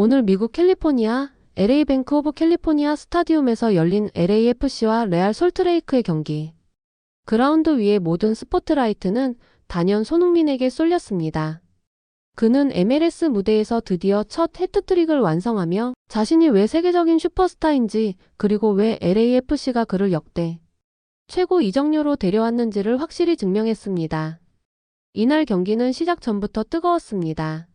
오늘 미국 캘리포니아 LA 뱅크 오브 캘리포니아 스타디움에서 열린 LAFC와 레알 솔트레이크의 경기. 그라운드 위의 모든 스포트라이트는 단연 손흥민에게 쏠렸습니다. 그는 MLS 무대에서 드디어 첫 해트트릭을 완성하며 자신이 왜 세계적인 슈퍼스타인지 그리고 왜 LAFC가 그를 역대 최고 이적료로 데려왔는지를 확실히 증명했습니다. 이날 경기는 시작 전부터 뜨거웠습니다.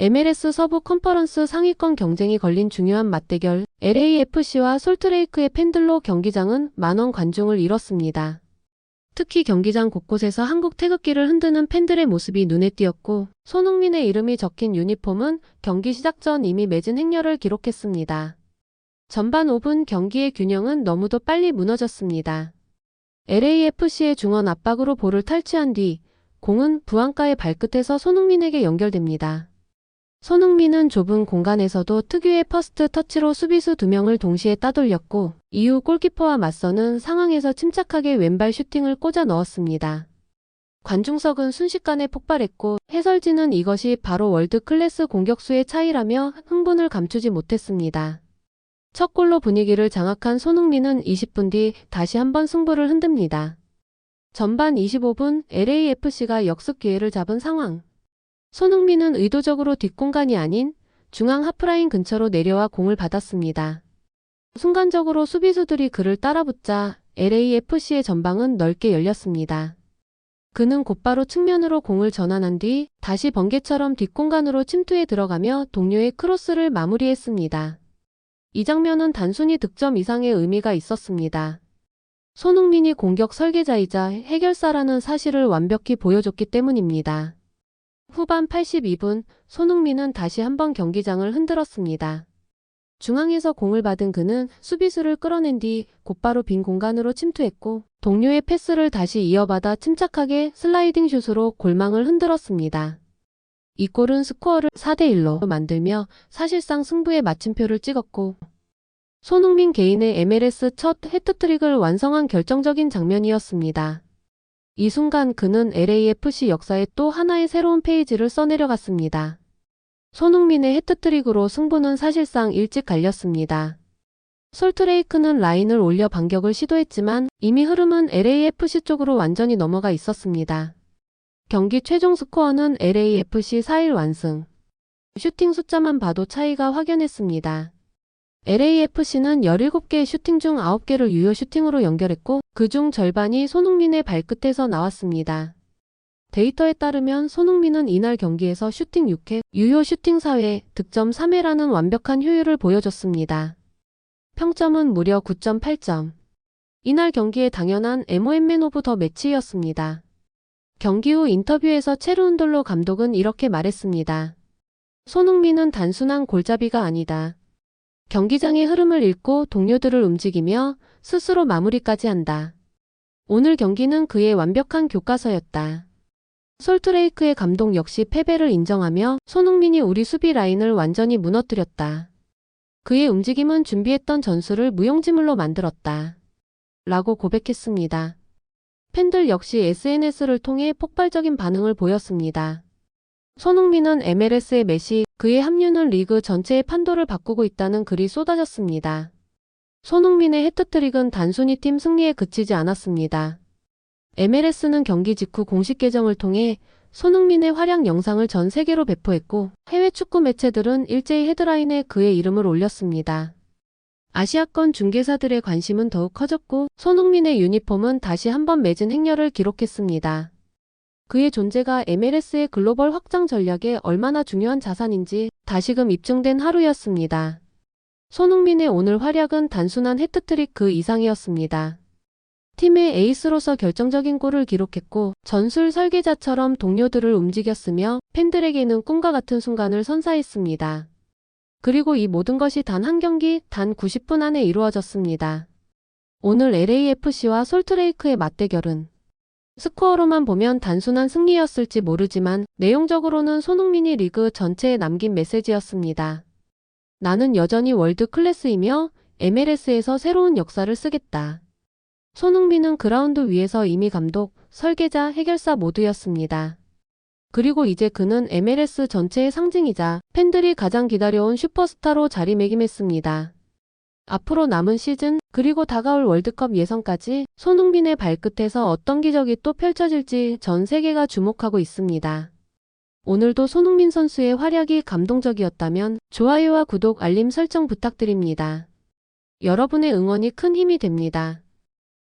MLS 서부 컨퍼런스 상위권 경쟁이 걸린 중요한 맞대결 LAFC와 솔트레이크의 팬들로 경기장은 만원 관중을 잃었습니다. 특히 경기장 곳곳에서 한국 태극기를 흔드는 팬들의 모습이 눈에 띄었고 손흥민의 이름이 적힌 유니폼은 경기 시작 전 이미 맺은 행렬을 기록했습니다. 전반 5분 경기의 균형은 너무도 빨리 무너졌습니다. LAFC의 중원 압박으로 볼을 탈취한 뒤 공은 부안가의 발끝에서 손흥민에게 연결됩니다. 손흥민은 좁은 공간에서도 특유의 퍼스트 터치로 수비수 두 명을 동시에 따돌렸고 이후 골키퍼와 맞서는 상황에서 침착하게 왼발 슈팅을 꽂아 넣었습니다. 관중석은 순식간에 폭발했고 해설진은 이것이 바로 월드 클래스 공격수의 차이라며 흥분을 감추지 못했습니다. 첫 골로 분위기를 장악한 손흥민은 20분 뒤 다시 한번 승부를 흔듭니다. 전반 25분 LAFC가 역습 기회를 잡은 상황. 손흥민은 의도적으로 뒷공간이 아닌 중앙 하프라인 근처로 내려와 공을 받았습니다. 순간적으로 수비수들이 그를 따라붙자 LAFC의 전방은 넓게 열렸습니다. 그는 곧바로 측면으로 공을 전환한 뒤 다시 번개처럼 뒷공간으로 침투해 들어가며 동료의 크로스를 마무리했습니다. 이 장면은 단순히 득점 이상의 의미가 있었습니다. 손흥민이 공격 설계자이자 해결사라는 사실을 완벽히 보여줬기 때문입니다. 후반 82분 손흥민은 다시 한번 경기장을 흔들었습니다. 중앙에서 공을 받은 그는 수비수를 끌어낸 뒤 곧바로 빈 공간으로 침투했고 동료의 패스를 다시 이어받아 침착하게 슬라이딩 슛으로 골망을 흔들었습니다. 이 골은 스코어를 4대1로 만들며 사실상 승부의 마침표를 찍었고 손흥민 개인의 MLS 첫 해트트릭을 완성한 결정적인 장면이었습니다. 이 순간 그는 LAFC 역사의 또 하나의 새로운 페이지를 써내려갔습니다. 손흥민의 해트트릭으로 승부는 사실상 일찍 갈렸습니다. 솔트레이크는 라인을 올려 반격을 시도했지만 이미 흐름은 LAFC 쪽으로 완전히 넘어가 있었습니다. 경기 최종 스코어는 LAFC 4일 완승. 슈팅 숫자만 봐도 차이가 확연했습니다. LAFC는 17개의 슈팅 중 9개를 유효 슈팅으로 연결했고 그중 절반이 손흥민의 발끝에서 나왔습니다. 데이터에 따르면 손흥민은 이날 경기에서 슈팅 6회, 유효 슈팅 4회, 득점 3회라는 완벽한 효율을 보여줬습니다. 평점은 무려 9.8점. 이날 경기의 당연한 MOM맨 오브 더 매치였습니다. 경기 후 인터뷰에서 체르운돌로 감독은 이렇게 말했습니다. 손흥민은 단순한 골잡이가 아니다. 경기장의 흐름을 읽고 동료들을 움직이며 스스로 마무리까지 한다. 오늘 경기는 그의 완벽한 교과서였다. 솔트레이크의 감독 역시 패배를 인정하며 손흥민이 우리 수비 라인을 완전히 무너뜨렸다. 그의 움직임은 준비했던 전술을 무용지물로 만들었다. 라고 고백했습니다. 팬들 역시 SNS를 통해 폭발적인 반응을 보였습니다. 손흥민은 MLS의 메시, 그의 합류는 리그 전체의 판도를 바꾸고 있다는 글이 쏟아졌습니다. 손흥민의 해트트릭은 단순히 팀 승리에 그치지 않았습니다. MLS는 경기 직후 공식 계정을 통해 손흥민의 활약 영상을 전 세계로 배포했고 해외 축구 매체들은 일제히 헤드라인에 그의 이름을 올렸습니다. 아시아권 중개사들의 관심은 더욱 커졌고 손흥민의 유니폼은 다시 한번 맺은 행렬을 기록했습니다. 그의 존재가 MLS의 글로벌 확장 전략에 얼마나 중요한 자산인지 다시금 입증된 하루였습니다. 손흥민의 오늘 활약은 단순한 해트트릭 그 이상이었습니다. 팀의 에이스로서 결정적인 골을 기록했고 전술 설계자처럼 동료들을 움직였으며 팬들에게는 꿈과 같은 순간을 선사했습니다. 그리고 이 모든 것이 단 한 경기, 단 90분 안에 이루어졌습니다. 오늘 LAFC와 솔트레이크의 맞대결은 스코어로만 보면 단순한 승리였을지 모르지만 내용적으로는 손흥민이 리그 전체에 남긴 메시지였습니다. 나는 여전히 월드 클래스이며 MLS에서 새로운 역사를 쓰겠다. 손흥민은 그라운드 위에서 이미 감독, 설계자, 해결사 모두였습니다. 그리고 이제 그는 MLS 전체의 상징이자 팬들이 가장 기다려온 슈퍼스타로 자리매김했습니다. 앞으로 남은 시즌, 그리고 다가올 월드컵 예선까지 손흥민의 발끝에서 어떤 기적이 또 펼쳐질지 전 세계가 주목하고 있습니다. 오늘도 손흥민 선수의 활약이 감동적이었다면 좋아요와 구독, 알림 설정 부탁드립니다. 여러분의 응원이 큰 힘이 됩니다.